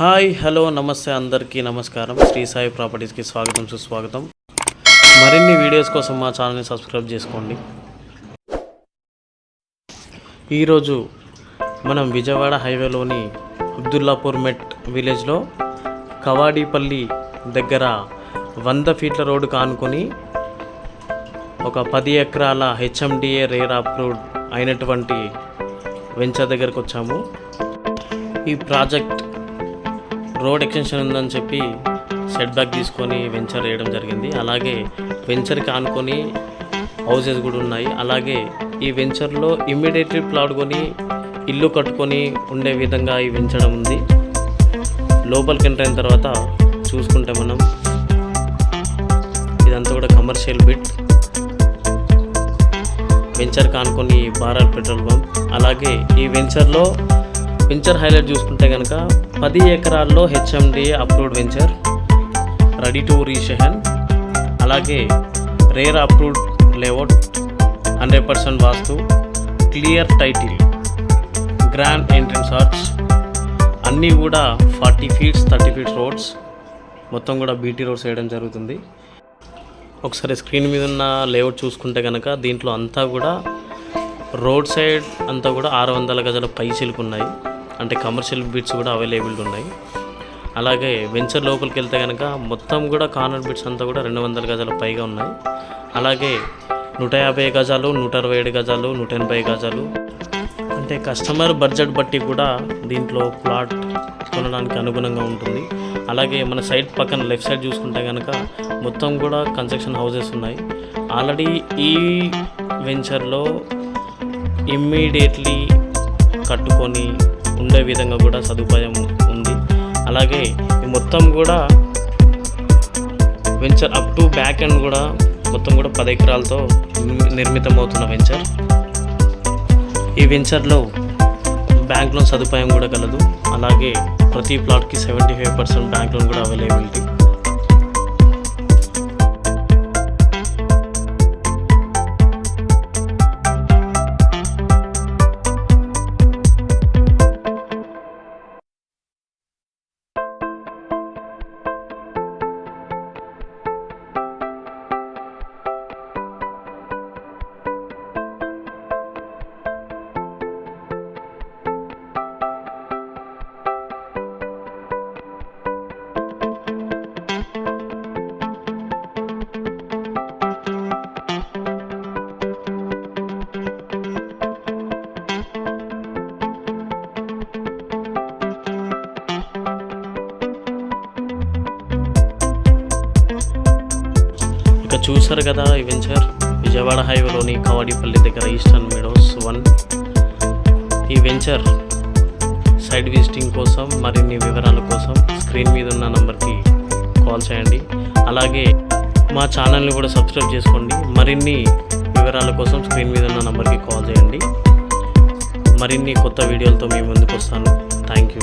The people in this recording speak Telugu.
హాయ్ హలో నమస్తే అందరికీ నమస్కారం. శ్రీ సాయి ప్రాపర్టీస్కి స్వాగతం సుస్వాగతం. మరిన్ని వీడియోస్ కోసం మా ఛానల్ని సబ్స్క్రైబ్ చేసుకోండి. ఈరోజు మనం విజయవాడ హైవేలోని అబ్దుల్లాపూర్ మెట్ విలేజ్లో కవాడిపల్లి దగ్గర వంద ఫీట్ల రోడ్డు కానుకొని ఒక పది ఎకరాల హెచ్ఎండిఏ రేర్ అప్రూవ్డ్ అయినటువంటి వెంచర్ దగ్గరకు వచ్చాము. ఈ ప్రాజెక్ట్ రోడ్ ఎక్స్టెన్షన్ ఉందని చెప్పి సెట్ బ్యాక్ తీసుకొని వెంచర్ వేయడం జరిగింది. అలాగే వెంచర్కి ఆనుకొని హౌసెస్ కూడా ఉన్నాయి. అలాగే ఈ వెంచర్లో ఇమ్మీడియట్లీ ప్లాట్ కొని ఇల్లు కట్టుకొని ఉండే విధంగా ఈ వెంచర్ ఉంది. లోపలికి ఎంటర్ అయిన తర్వాత చూసుకుంటే మనం ఇదంతా కూడా కమర్షియల్ బిట్ వెంచర్ కానుకొని భారత్ పెట్రోల్ బంక్ అలాగే ఈ వెంచర్లో వెంచర్ హైలైట్ చూసుకుంటే కనుక పది ఎకరాల్లో HMDA approved venture ready to రీషహన్ అలాగే RERA approved layout hundred percent vastu clear title grand entrance arch అన్నీ కూడా forty feets thirty feets roads మొత్తం కూడా బీటీ రోడ్స్ వేయడం జరుగుతుంది. ఒకసారి స్క్రీన్ మీద ఉన్న లేఅవుట్ చూసుకుంటే కనుక దీంట్లో అంతా కూడా రోడ్ సైడ్ అంతా కూడా ఆరు వందల గజల పై ఉన్నాయి. అంటే కమర్షియల్ బిట్స్ కూడా అవైలబుల్ ఉన్నాయి. అలాగే వెంచర్ లోపలికి వెళ్తే కనుక మొత్తం కూడా కార్నర్ బిట్స్ అంతా కూడా రెండు వందల గజాల పైగా ఉన్నాయి. అలాగే నూట యాభై గజాలు నూట అరవై ఏడు గజాలు నూట ఎనభై గజాలు. అంటే కస్టమర్ బడ్జెట్ బట్టి కూడా దీంట్లో ప్లాట్ కొనడానికి అనుగుణంగా ఉంటుంది. అలాగే మన సైడ్ పక్కన లెఫ్ట్ సైడ్ చూసుకుంటే కనుక మొత్తం కూడా కన్స్ట్రక్షన్ హౌసెస్ ఉన్నాయి. ఆల్రెడీ ఈ వెంచర్లో ఇమ్మీడియట్లీ కట్టుకొని ఉండే విధంగా కూడా సదుపాయం ఉంది. అలాగే మొత్తం కూడా venture up to back end కూడా మొత్తం కూడా పది ఎకరాలతో నిర్మితమవుతున్న వెంచర్ ఈ వెంచర్లో బ్యాంక్ లోన్ సదుపాయం కూడా కలదు అలాగే ప్రతి ప్లాట్కి seventy five percent bank loan కూడా అవైలబిలిటీ చూసారు కదా ఈ వెంచర్ విజయవాడ హైవేలోని కవాడిపల్లి దగ్గర ఈస్టర్న్ మీడోస్ వన్. ఈ వెంచర్ సైట్ విజిటింగ్ కోసం మరిన్ని వివరాల కోసం స్క్రీన్ మీద ఉన్న నంబర్కి కాల్ చేయండి. అలాగే మా ఛానల్ని కూడా సబ్స్క్రైబ్ చేసుకోండి. మరిన్ని వివరాల కోసం స్క్రీన్ మీద ఉన్న నంబర్కి కాల్ చేయండి. మరిన్ని కొత్త వీడియోలతో మీ ముందుకు వస్తాను. Thank you.